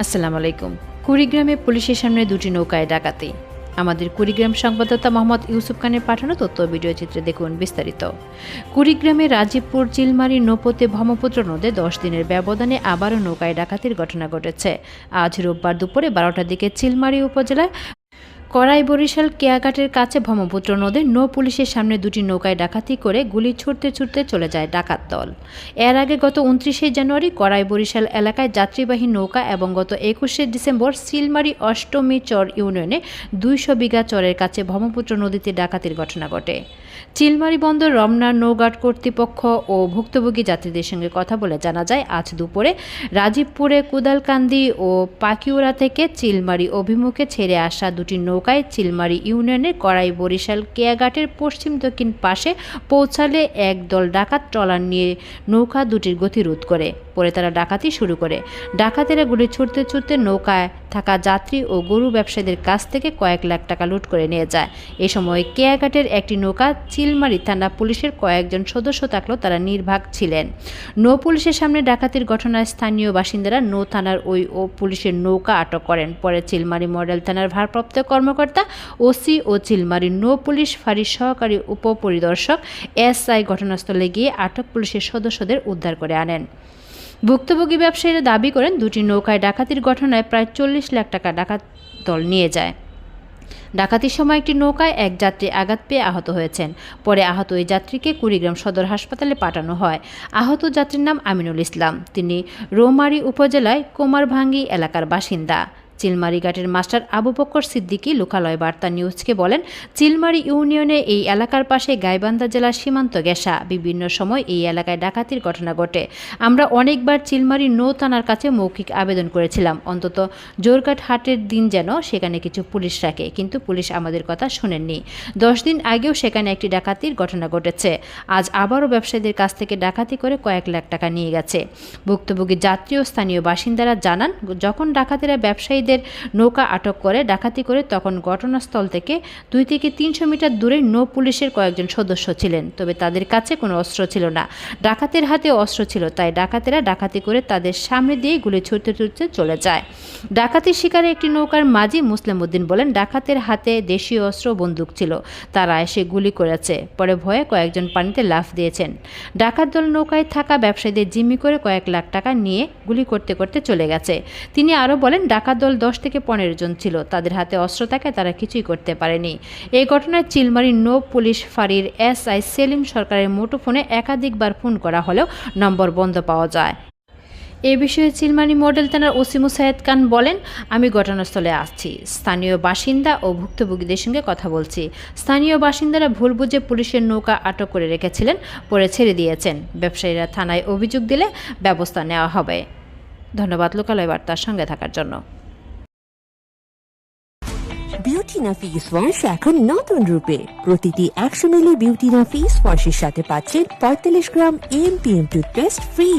আসসালামু আলাইকুম। কুড়িগ্রামে পুলিশের সামনে দুটি নৌকায় ডাকাতি। আমাদের কুড়িগ্রাম সংবাদদাতা মোহাম্মদ ইউসুফ খানের পাঠানো তথ্য ভিডিও চিত্রে দেখুন বিস্তারিত। কুড়িগ্রামে রাজীবপুর, চিলমারি, নৌপথে ব্রহ্মপুত্র নদে দশ দিনের ব্যবধানে আবারও নৌকায় ডাকাতির ঘটনা ঘটেছে। আজ রোববার দুপুরে বারোটার দিকে চিলমারি উপজেলায় কড়াই বরিশাল কেয়াঘাটের কাছে ব্রহ্মপুত্র নদে নৌ পুলিশের সামনে দুটি নৌকায় ডাকাতি করে গুলি ছুটতে ছুটতে চলে যায় ডাকাত দল। এর আগে গত উনত্রিশে জানুয়ারি কড়াই বরিশাল এলাকায় যাত্রীবাহী নৌকা এবং গত একুশে ডিসেম্বর সিলমারি অষ্টমী চর ইউনিয়নে দুইশো বিঘা চরের কাছে ব্রহ্মপুত্র নদীতে ডাকাতির ঘটনা ঘটে। চিলমারি বন্দর রমনা নৌঘাট কর্তৃপক্ষ ও ভুক্তভোগী যাত্রীদের সঙ্গে কথা বলে জানা যায়, আজ দুপুরে রাজীবপুরে কুদালকান্দি ও পাকিউরা থেকে চিলমারি অভিমুখে ছেড়ে আসা দুটি নৌকায় চিলমারি ইউনিয়নের কড়াই বরিশাল কেয়াঘাটের পশ্চিম দক্ষিণ পাশে পৌঁছালে এক দল ডাকাত ট্রলার নিয়ে নৌকা দুটির গতি রোধ করে, পরে তারা ডাকাতি শুরু করে। ডাকাতেরা গুলি ছুটতে ছুটতে নৌকায় থাকা যাত্রী ও গরু ব্যবসায়ীদের কাছ থেকে কয়েক লাখ টাকা লুট করে নিয়ে যায়। এ সময় কেয়াঘাটের একটি নৌকা চিলমারি থানা পুলিশের কয়েকজন সদস্য থাকলেও তারা নির্বাক ছিলেন। নৌ পুলিশের সামনে ডাকাতির ঘটনায় স্থানীয় বাসিন্দারা নৌ থানার ওই ও পুলিশের নৌকা আটক করেন। পরে চিলমারি মডেল থানার ভারপ্রাপ্ত কর্মকর্তা ওসি ও চিলমারি নৌ পুলিশ ফাঁড়ির সহকারী উপপরিদর্শক এসআই ঘটনাস্থলে গিয়ে আটক পুলিশের সদস্যদের উদ্ধার করে আনেন। ভুক্তভোগী ব্যবসায়ীরা দাবি করেন, দুটি নৌকায় ডাকাতির ঘটনায় প্রায় চল্লিশ লাখ টাকা ডাকাত দল নিয়ে যায়। ডাকাতির সময় একটি নৌকায় এক যাত্রী আঘাত পেয়ে আহত হয়েছেন। পরে আহত ওই যাত্রীকে কুড়িগ্রাম সদর হাসপাতালে পাঠানো হয়। আহত যাত্রীর নাম আমিনুল ইসলাম। তিনি রৌমারী উপজেলায় কোমারভাঙ্গি এলাকার বাসিন্দা। চিলমারি ঘাটের মাস্টার আবু বক্কর সিদ্দিকী লোকালয় বার্তা নিউজকে বলেন, চিলমারি ইউনিয়নে এই এলাকার পাশে গাইবান্ধা জেলার সীমান্ত গেসা বিভিন্ন সময় এই এলাকায় ডাকাতির ঘটনা ঘটে। আমরা অনেকবার চিলমারি নৌ থানার কাছে মৌখিক আবেদন করেছিলাম। অন্তত জোরঘাট হাটের দিন যেন সেখানে কিছু পুলিশ রাখে, কিন্তু পুলিশ আমাদের কথা শোনেননি। দশ দিন আগেও সেখানে একটি ডাকাতির ঘটনা ঘটেছে। আজ আবারও ব্যবসায়ীদের কাছ থেকে ডাকাতি করে কয়েক লাখ টাকা নিয়ে গেছে। ভুক্তভোগী যাত্রী ও স্থানীয় বাসিন্দারা জানান, যখন ডাকাতিরা ব্যবসায়ীদের নৌকা আটক করে ডাকাতি করে তখন ঘটনাস্থল থেকে দুই থেকে তিনশো মিটার দূরে নৌ পুলিশের কয়েকজন সদস্য ছিলেন। তবে তাদের কাছে কোনো অস্ত্র ছিল না। ডাকাতের হাতে অস্ত্র ছিল, তাই ডাকাতেরা ডাকাতি করে তাদের সামনে দিয়ে গুলি ছুটতে ছুটতে চলে যায়। ডাকাতির শিকারে একটি নৌকার মাঝি মুসলিম উদ্দিন বলেন, ডাকাতের হাতে দেশীয় অস্ত্র বন্দুক ছিল। তারা এসে গুলি করেছে। পরে ভয়ে কয়েকজন পানিতে লাফ দিয়েছেন। ডাকাত দল নৌকায় থাকা ব্যবসায়ীদের জিম্মি করে কয়েক লাখ টাকা নিয়ে গুলি করতে করতে চলে গেছে। তিনি আরও বলেন, ডাকাত দল দশ থেকে পনেরো জন ছিল। তাদের হাতে অস্ত্র থাকে, তারা কিছুই করতে পারেনি। এই ঘটনায় চিলমারি নৌ পুলিশ ফাঁড়ির এসআই সেলিম সরকারের মুঠোফোনে একাধিকবার ফোন করা হলেও নম্বর বন্ধ পাওয়া যায়। এ বিষয়ে চিলমারি মডেল থানার ওসিমু সায়েদ খান বলেন, আমি ঘটনাস্থলে আসছি। স্থানীয় বাসিন্দা ও ভুক্তভোগীদের সঙ্গে কথা বলছি। স্থানীয় বাসিন্দারা ভুল বুঝে পুলিশের নৌকা আটক করে রেখেছিলেন, পরে ছেড়ে দিয়েছেন। ব্যবসায়ীরা থানায় অভিযোগ দিলে ব্যবস্থা নেওয়া হবে। ধন্যবাদ লোকালয় বার্তার সঙ্গে থাকার জন্য। বিউটিনা ফেস ওয়াশ এখন নতুন রূপে। প্রতিটি একশো মিলি বিউটিনা ফেস ওয়াশের সাথে পাচ্ছেন পঁয়তাল্লিশ gram M P M toothpaste free